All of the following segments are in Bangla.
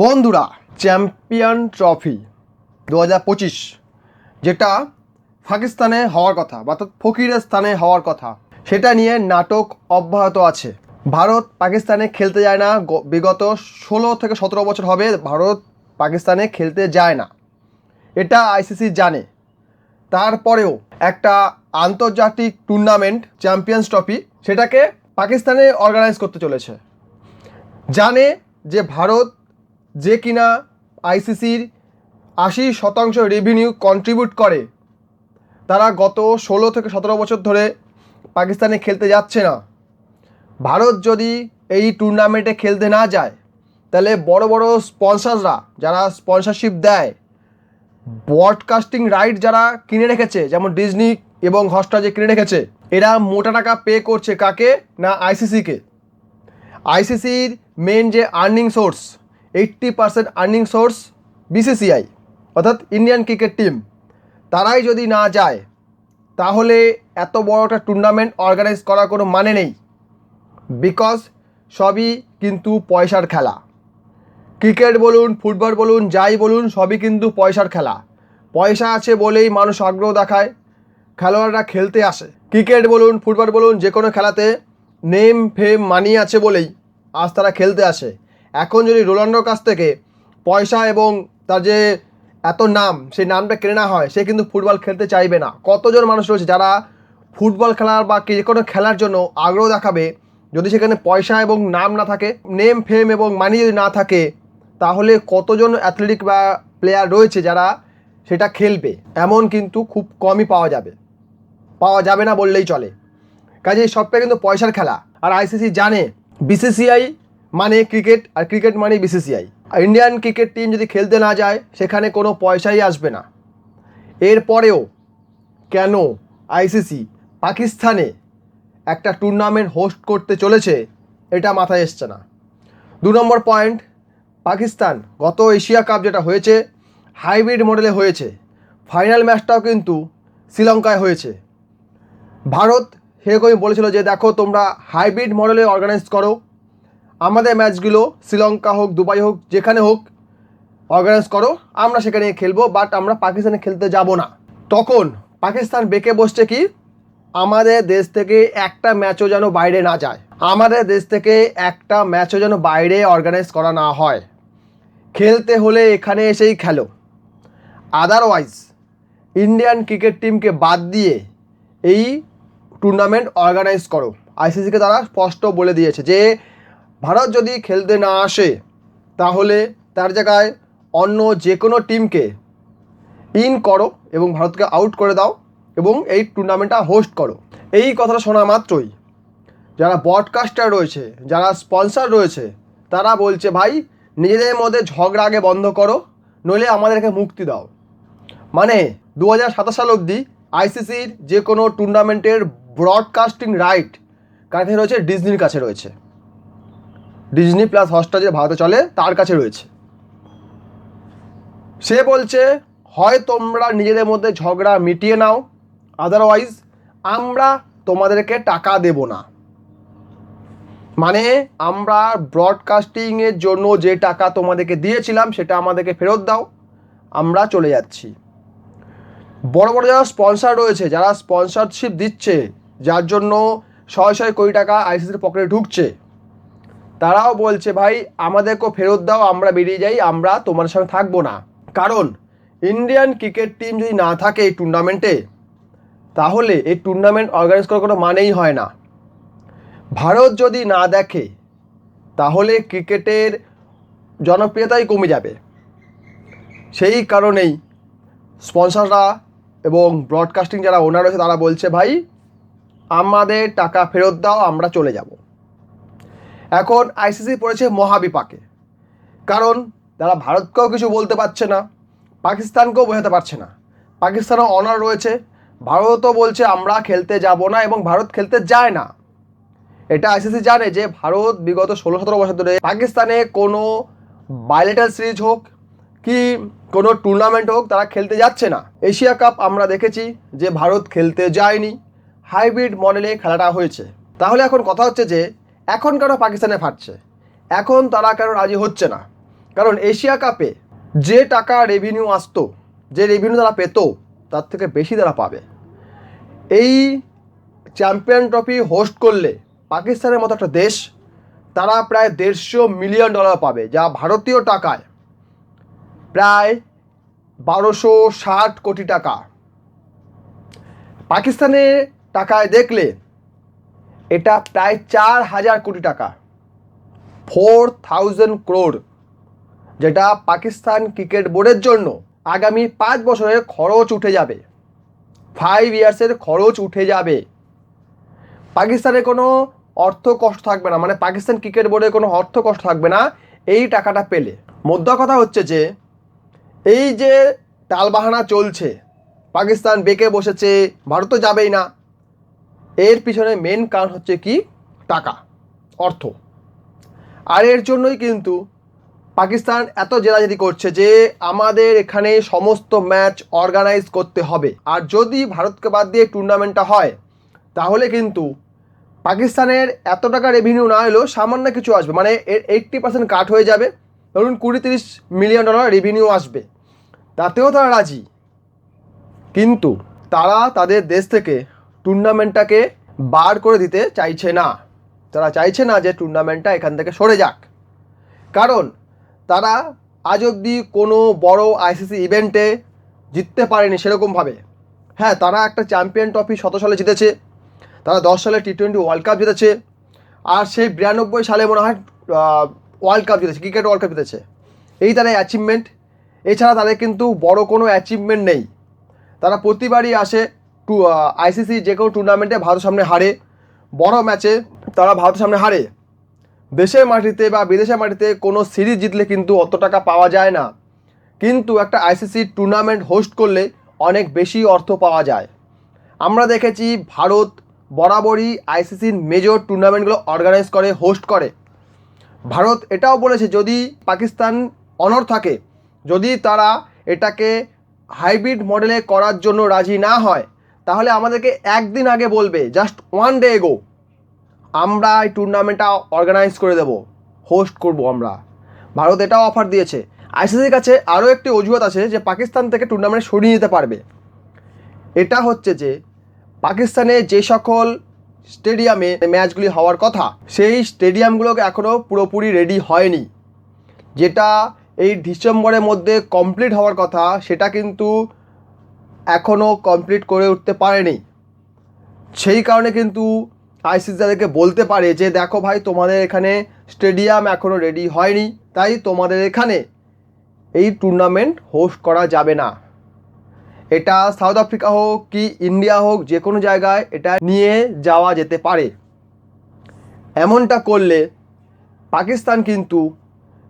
বন্ধুরা, চ্যাম্পিয়ন ট্রফি দু হাজার পঁচিশ, যেটা পাকিস্তানে হওয়ার কথা বা ফকিরের স্থানে হওয়ার কথা, সেটা নিয়ে নাটক অব্যাহত আছে। ভারত পাকিস্তানে খেলতে যায় না বিগত ষোলো থেকে সতেরো বছর হবে ভারত পাকিস্তানে খেলতে যায় না। এটা আইসিসি জানে। তারপরেও একটা আন্তর্জাতিক টুর্নামেন্ট, চ্যাম্পিয়ন্স ট্রফি, সেটাকে পাকিস্তানে অর্গানাইজ করতে চলেছে। জানে যে ভারত যে কিনা আইসিসির আশি শতাংশ রেভিনিউ কন্ট্রিবিউট করে, তারা গত ষোলো থেকে সতেরো বছর ধরে পাকিস্তানে খেলতে যাচ্ছে না। ভারত যদি এই টুর্নামেন্টে খেলতে না যায়, তাহলে বড় বড় স্পন্সাররা যারা স্পন্সারশিপ দেয় ব্রডকাস্টিং রাইট যারা কিনে রেখেছে, যেমন ডিজনি এবং হটস্টার যে কিনে রেখেছে, এরা মোটা টাকা পে করছে কাকে? না আইসিসিকে। আইসিসির মেন যে earning source eighty percent earning source BCCI অর্থাৎ ইন্ডিয়ান ক্রিকেট টিম তারাই যদি না যায়, তাহলে এত বড় একটা টুর্নামেন্ট অর্গানাইজ করার কোনো মানে নেই। বিকজ সবই কিন্তু পয়সার খেলা। ক্রিকেট বলুন ফুটবল বলুন, যাই বলুন, সবই কিন্তু পয়সার খেলা। পয়সা আছে বলেই মানুষ আগ্রহ দেখায়, খেলোয়াড়রা খেলতে আসে। ক্রিকেট বলুন ফুটবল বলুন, যে কোনো খেলাতে নেম ফেম মানি আছে বলেই আজ তারা খেলতে আসে। এখন যদি রোনাল্ডোর কাছ থেকে পয়সা এবং তার যে এত নাম, সেই নামটা কেনে না হয়, সে কিন্তু ফুটবল খেলতে চাইবে না। কতজন মানুষ রয়েছে যারা ফুটবল খেলার বা যে কোনো খেলার জন্য আগ্রহ দেখাবে, যদি সেখানে পয়সা এবং নাম না থাকে নেম ফেম এবং মানি যদি না থাকে, তাহলে কতজন অ্যাথলেটিক বা প্লেয়ার রয়েছে যারা সেটা খেলবে? এমন কিন্তু খুব কমই পাওয়া যাবে। পাওয়া যাবে না বললেই চলে। কাজে সবটা কিন্তু পয়সার খেলা। আর আইসিসি জানে বিসিসিআই মানে ক্রিকেট আর ক্রিকেট মানে বিসিসিআই। আর ইন্ডিয়ান ক্রিকেট টিম যদি খেলতে না যায়, সেখানে কোনো পয়সাই আসবে না। এরপরেও কেন আইসিসি পাকিস্তানে একটা টুর্নামেন্ট হোস্ট করতে চলেছে, এটা মাথায় এসছে না। দু নম্বর পয়েন্ট পাকিস্তান গত এশিয়া কাপ যেটা হয়েছে হাইব্রিড মডেলে হয়েছে। ফাইনাল ম্যাচটাও কিন্তু শ্রীলঙ্কায় হয়েছে। ভারত সেরকমই বলেছিল যে, দেখো, তোমরা হাইব্রিড মডেলে অর্গানাইজ করো আমাদের ম্যাচগুলো শ্রীলঙ্কা হোক, দুবাই হোক, যেখানে হোক অর্গানাইজ করো। আমরা সেখানে খেলব বাট আমরা পাকিস্তানে খেলতে যাব না। তখন পাকিস্তান বেঁকে বসছে কি? আমাদের দেশ থেকে একটা ম্যাচও যেন বাইরে না যায়। আমাদের দেশ থেকে একটা ম্যাচও যেন বাইরে অর্গানাইজ করা না হয়। খেলতে হলে এখানে এসেই খেলো। আদারওয়াইজ ইন্ডিয়ান ক্রিকেট টিমকে বাদ দিয়ে এই টুর্নামেন্ট অর্গানাইজ করো। আইসিসিকে তারা স্পষ্ট বলে দিয়েছে যে ভারত যদি খেলতে না আসে, তাহলে তার জায়গায় অন্য যে কোনো টিমকে ইন করো এবং ভারতকে আউট করে দাও এবং এই টুর্নামেন্টটা হোস্ট করো। এই কথাটা শোনা মাত্রই। যারা ব্রডকাস্টার রয়েছে, যারা স্পন্সর রয়েছে, তারা বলছে, ভাই, নিজেদের মধ্যে ঝগড়া আগে বন্ধ করো, নইলে আমাদেরকে মুক্তি দাও। মানে দু হাজার সাতাশ সাল অবধি আইসিসির যে কোনো টুর্নামেন্টের ব্রডকাস্টিং রাইট কাছে রয়েছে ডিজনির কাছে রয়েছে। ডিজনি প্লাস হটস্টার যে ভারতে চলে, তার কাছে রয়েছে। সে বলছে, হয় তোমরা নিজেদের মধ্যে ঝগড়া মিটিয়ে নাও আদারওয়াইজ আমরা তোমাদেরকে টাকা দেব না। মানে আমরা ব্রডকাস্টিংয়ের জন্য যে টাকা তোমাদেরকে দিয়েছিলাম, সেটা আমাদেরকে ফেরত দাও, আমরা চলে যাচ্ছি। বড় বড় যারা স্পন্সর রয়েছে, যারা স্পন্সরশিপ দিচ্ছে, যার জন্য শয়ে শয়ে কোটি টাকা আইসিসির পকেটে ঢুকছে তারাও বলছে, ভাই, আমাদেরকেও ফেরত দাও, আমরা বেরিয়ে যাই, আমরা তোমার সঙ্গে থাকব না। কারণ ইন্ডিয়ান ক্রিকেট টিম যদি না থাকে এই টুর্নামেন্টে তাহলে এই টুর্নামেন্ট অর্গানাইজ করার কোনো মানেই হয় না। ভারত যদি না দেখে, তাহলে ক্রিকেটের জনপ্রিয়তাই কমে যাবে। সেই কারণেই স্পন্সররা এবং ব্রডকাস্টিং যারা ওনার রয়েছে, তারা বলছে, ভাই, আমাদের টাকা ফেরত দাও, আমরা চলে যাব। এখন আইসিসি পড়েছে মহাবিপাকে। কারণ তারা ভারতকেও কিছু বলতে পারছে না, পাকিস্তানকেও বোঝাতে পারছে না। পাকিস্তানও অনার রয়েছে, ভারতও বলছে আমরা খেলতে যাব না এবং ভারত খেলতে যায় না। এটা আইসিসি জানে যে ভারত বিগত ষোলো সতেরো বছর ধরে পাকিস্তানে কোনো বায়োলেটার সিরিজ হোক কি কোনো টুর্নামেন্ট হোক তারা খেলতে যাচ্ছে না। এশিয়া কাপ আমরা দেখেছি যে ভারত খেলতে যায়নি হাইব্রিড মডেলে খেলাটা হয়েছে। তাহলে এখন কথা হচ্ছে যে এখন কেন পাকিস্তানে ফাটছে? এখন তারা কেন রাজি হচ্ছে না? কারণ এশিয়া কাপে যে টাকা রেভিনিউ আসতো, যে রেভিনিউ তারা পেতো, তার থেকে বেশি তারা পাবে। এই চ্যাম্পিয়ন ট্রফি হোস্ট করলে পাকিস্তানের মতো একটা দেশ, তারা প্রায় দেড়শো মিলিয়ন ডলার পাবে, যা ভারতীয় টাকায় প্রায় বারোশো ষাট কোটি টাকা। পাকিস্তানে টাকায় দেখলে এটা প্রায় চার হাজার কোটি টাকা। ফোর থাউজেন্ড ক্রোড যেটা পাকিস্তান ক্রিকেট বোর্ডের জন্য আগামী পাঁচ বছরের খরচ উঠে যাবে। ফাইভ ইয়ার্সের খরচ উঠে যাবে। পাকিস্তানের কোনো অর্থ কষ্ট থাকবে না মানে পাকিস্তান ক্রিকেট বোর্ডের কোনো অর্থ কষ্ট থাকবে না, এই টাকাটা পেলে। মোদ্দা কথা হচ্ছে যে, এই যে টালবাহানা চলছে, পাকিস্তান বেঁকে বসেছে, ভারত তো যাবেই না। এর পিছনে মেন কারণ হচ্ছে কি? টাকা, অর্থ। আর এর জন্যই কিন্তু পাকিস্তান এত জেলাজেলি করছে যে আমাদের এখানে সমস্ত ম্যাচ অর্গানাইজ করতে হবে। আর যদি ভারতকে বাদ দিয়ে টুর্নামেন্টটা হয়, তাহলে কিন্তু পাকিস্তানের এত টাকা রেভিনিউ না এলেও সামান্য কিছু আসবে। মানে এর এইট্টি পার্সেন্ট কাট হয়ে যাবে। ধরুন কুড়ি তিরিশ মিলিয়ন ডলার রেভিনিউ আসবে। তাতেও তারা রাজি। কিন্তু তারা তাদের দেশ থেকে টুর্নামেন্টটাকে বার করে দিতে চাইছে না। তারা চাইছে না যে টুর্নামেন্টটা এখান থেকে সরে যাক। কারণ তারা আজ অবধি কোনো বড় আইসিসি ইভেন্টে জিততে পারেনি সেরকমভাবে। হ্যাঁ তারা একটা চ্যাম্পিয়ন ট্রফি শত সালে জিতেছে, তারা দশ সালে টি টোয়েন্টি ওয়ার্ল্ড কাপ জিতেছে, আর সেই বিরানব্বই সালে মনে হয় ওয়ার্ল্ড কাপ জিতেছে ক্রিকেট ওয়ার্ল্ড কাপ জিতেছে। এই তাদের অ্যাচিভমেন্ট এছাড়া তাদের কিন্তু বড় কোনো অ্যাচিভমেন্ট নেই। তারা প্রতিবারই আসে টু আইসিসি যে কোনো টুর্নামেন্টে ভারতের সামনে হারে, বড় ম্যাচে তারা ভারতের সামনে হারে। দেশের মাটিতে বা বিদেশের মাটিতে কোনো সিরিজ জিতলে কিন্তু অত টাকা পাওয়া যায় না। কিন্তু একটা আইসিসি টুর্নামেন্ট হোস্ট করলে অনেক বেশি অর্থ পাওয়া যায়। আমরা দেখেছি ভারত বরাবরই আইসিসির মেজর টুর্নামেন্টগুলো অর্গানাইজ করে হোস্ট করে। ভারত এটাও বলেছে যদি পাকিস্তান অনর থাকে, যদি তারা এটাকে হাইব্রিড মডেলে করার জন্য রাজি না হয় তাহলে আমাদেরকে একদিন আগে বলবে জাস্ট ওয়ান ডে এগো আমরা এই টুর্নামেন্টটা অর্গানাইজ করে দেব হোস্ট করব আমরা। ভারত এটাও অফার দিয়েছে। আইসিসির কাছে আরও একটি অজুহাত আছে যে পাকিস্তান থেকে টুর্নামেন্ট সরিয়ে নিতে পারবে। এটা হচ্ছে যে, পাকিস্তানে যে সকল স্টেডিয়ামে ম্যাচগুলি হওয়ার কথা, সেই স্টেডিয়ামগুলোকে এখনও পুরোপুরি রেডি হয়নি। যেটা এই ডিসেম্বরের মধ্যে কমপ্লিট হওয়ার কথা, সেটা কিন্তু এখনও কমপ্লিট করে উঠতে পারেনি। সেই কারণে কিন্তু আইসিসি তাদেরকে বলতে পারে যে, দেখো ভাই, তোমাদের এখানে স্টেডিয়াম এখনও রেডি হয়নি, তাই তোমাদের এখানে এই টুর্নামেন্ট হোস্ট করা যাবে না। এটা সাউথ আফ্রিকা হোক কি ইন্ডিয়া হোক, যে কোনো জায়গায় এটা নিয়ে যাওয়া যেতে পারে। এমনটা করলে পাকিস্তান কিন্তু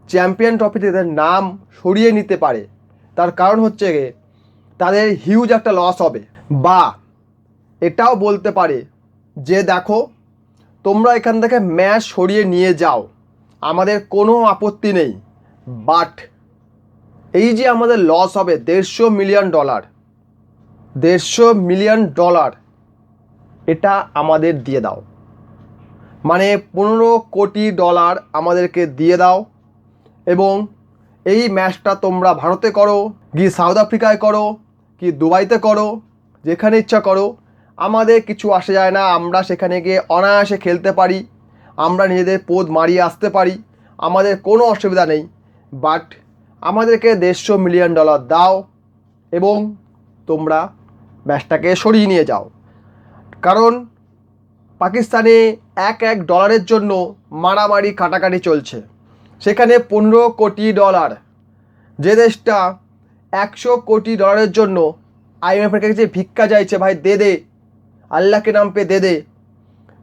চ্যাম্পিয়ন ট্রফিতে তাদের নাম সরিয়ে নিতে পারে। তার কারণ হচ্ছে তাদের হিউজ একটা লস হবে। বা, এটাও বলতে পারে যে দেখো, তোমরা এখান থেকে ম্যাচ সরিয়ে নিয়ে যাও। আমাদের কোনো আপত্তি নেই। বাট এই যে আমাদের লস হবে দেড়শো মিলিয়ন ডলার দেড়শো মিলিয়ন ডলার এটা আমাদের দিয়ে দাও। মানে পনেরো কোটি ডলার আমাদেরকে দিয়ে দাও। এবং এই ম্যাচটা তোমরা ভারতে করো, কি সাউথ আফ্রিকায় করো কি দুবাইতে করো, যেখানে ইচ্ছা করো। আমাদের কিছু আসে যায় না, আমরা সেখানে গিয়ে অনায়াসে খেলতে পারি, আমরা নিজেদের পোদ মারিয়ে আসতে পারি, আমাদের কোনো অসুবিধা নেই। বাট আমাদেরকে দেড়শো মিলিয়ন ডলার দাও এবং তোমরা ম্যাচটাকে সরিয়ে নিয়ে যাও। কারণ পাকিস্তানে এক এক ডলারের জন্য মারামারি কাটাকাটি চলছে। সেখানে পনেরো কোটি ডলার যে দেশটা একশো কোটি ডলারের জন্য আইএমএফের কাছে ভিক্ষা চাইছে, ভাই, দে দে। আল্লাহকে নাম পে দে দে।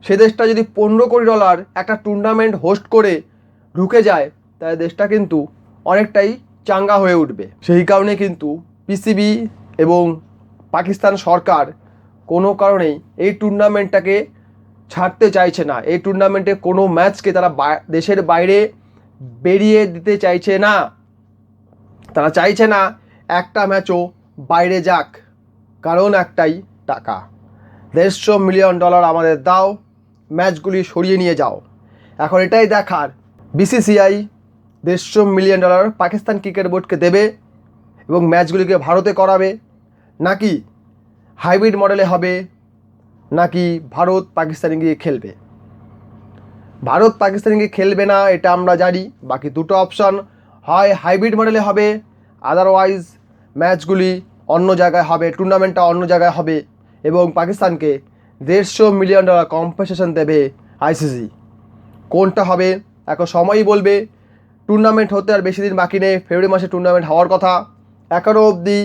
সে দেশটা যদি পনেরো কোটি ডলার একটা টুর্নামেন্ট হোস্ট করে ঢুকে যায়, তাহলে দেশটা কিন্তু অনেকটাই চাঙ্গা হয়ে উঠবে। সেই কারণে কিন্তু পিসিবি এবং পাকিস্তান সরকার কোনো কারণেই এই টুর্নামেন্টটাকে ছাড়তে চাইছে না। এই টুর্নামেন্টে কোনো ম্যাচকে তারা দেশের বাইরে বেরিয়ে দিতে চাইছে না। তারা চাইছে না একটা ম্যাচও বাইরে যাক, কারণ একটাই টাকা। দেড়শো মিলিয়ন ডলার আমাদের দাও, ম্যাচগুলি সরিয়ে নিয়ে যাও। এখন এটাই দেখার। বিসিসিআই দেড়শো মিলিয়ন ডলার পাকিস্তান ক্রিকেট বোর্ডকে দেবে এবং ম্যাচগুলিকে ভারতে করাবে। নাকি হাইব্রিড মডেলে হবে, নাকি ভারত পাকিস্তানে গিয়ে খেলবে? ভারত পাকিস্তানে গিয়ে খেলবে না, এটা আমরা জানি। বাকি দুটো অপশন হয় হাইব্রিড মডেলে হবে আদারওয়াইজ ম্যাচগুলি অন্য জায়গায় হবে টুর্নামেন্টটা অন্য জায়গায় হবে এবং পাকিস্তানকে দেড়শো মিলিয়ন ডলার কম্পেনসেশন দেবে আইসিসি কোনটা হবে? এখন সময়ই বলবে। টুর্নামেন্ট হতে আর বেশি দিন বাকি নেই। ফেব্রুয়ারি মাসে টুর্নামেন্ট হওয়ার কথা। এখনও অবধি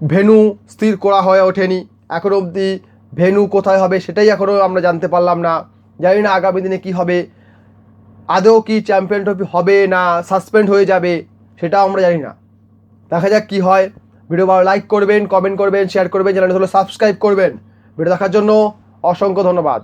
ভেনু স্থির করা হয়ে ওঠেনি। এখনও অবধি ভেনু কোথায় হবে সেটাই এখনও আমরা জানতে পারলাম না। জানি না আগামী দিনে কি হবে। আদৌ কি চ্যাম্পিয়ন ট্রফি হবে না সাসপেন্ড হয়ে যাবে, সেটাও আমরা জানি না। দেখা যাক কি হয়। ভিডিও ভালো লাইক করবেন কমেন্ট করবেন শেয়ার করবেন চ্যানেল হলো সাবস্ক্রাইব করবেন। ভিডিও দেখার জন্য অসংখ্য ধন্যবাদ।